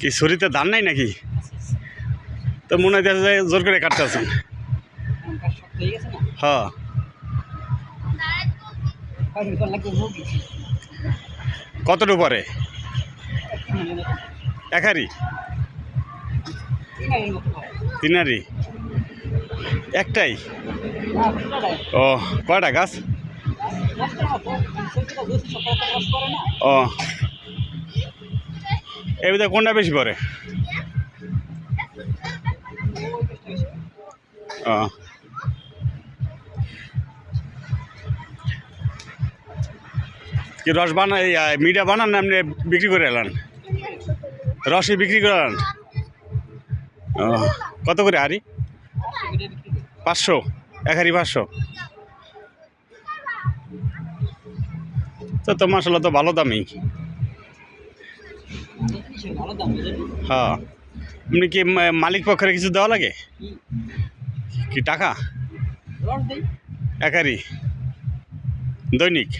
কি শরীরে ধান নাই নাকি? তো মনে হইতেছে যে জোর করে কাটতেছেন। হয়ে। কতটুকু পরে? একারি তিনারি একটাই? ও কয়টা গাছ? ও। ভিতরে কোনটা বেশি বেশি ও। কি রস বানা মিঠা বানান না আপনি বিক্রি করে এলান। রসই বিক্রি করে এলান। ও কত করে হারি পাঁচশো এক হারি পাঁচশো। তো তোমার মাসাল্লাহ তো ভালো দামই হ্যাঁ। এমনি কি মালিক পক্ষের কিছু দেওয়া লাগে? কি টাকা? রস একারি দৈনিক?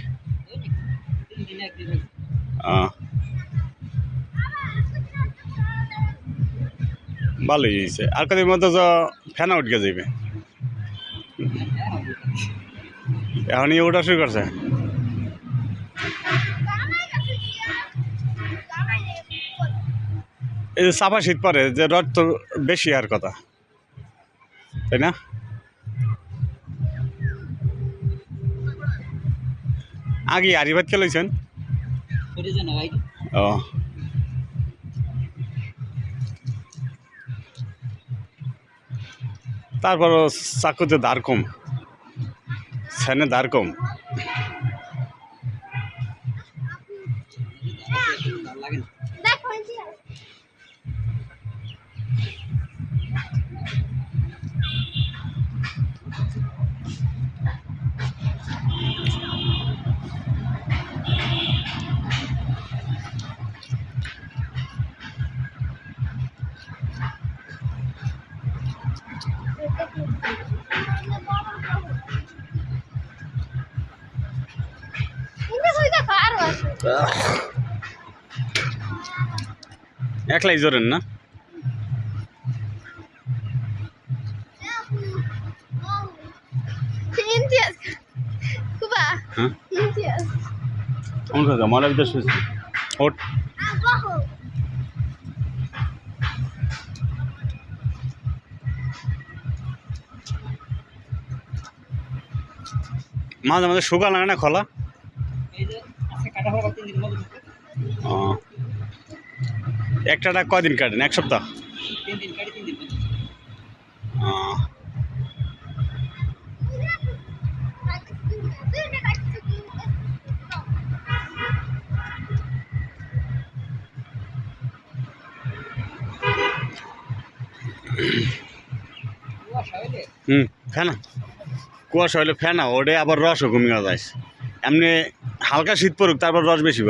ভালোই হয়েছে। আর কদিন মতো তো ফ্যান উঠকে যাবে এখনই ওটা শুরু করছে। এই যে চাপা শীত পরে, যে রড তো বেশি আর কথা। তাই না? আগে আরিবাদ কে লইছেন ও। তারপরও চাকুতে দাঁড় কম। স্যানে দাঁড় কম। একলাই জোরেন না? মনের ভিতরে শুয়েছি ওট মাঝে মাঝে শুকা লাগে না খোলা? ও। একটাটা কদিন কাটেন? এক সপ্তাহ? হুম ফেনা কুয়াশা হইলে ফেনা ওডে আবার রসও কমিয়ে যায়। এমনি হালকা শীত পড়ুক তারপর রস বেশি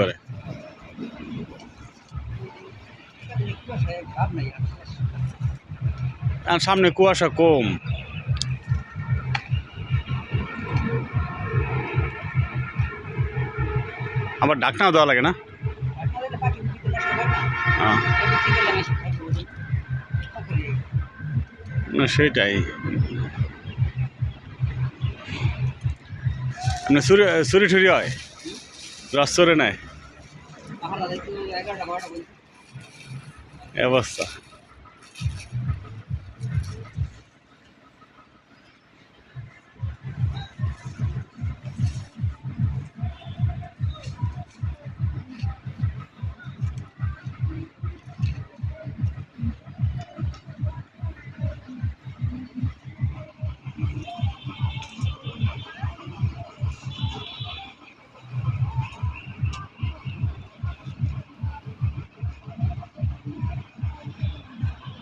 আর সামনে কুয়াশা কম। আবার ডাকনাও দেওয়া লাগে না? হয়। না আহ, না সুরি চুরি চুরি টুরি হয়। রস চোরে এ অবস্থা।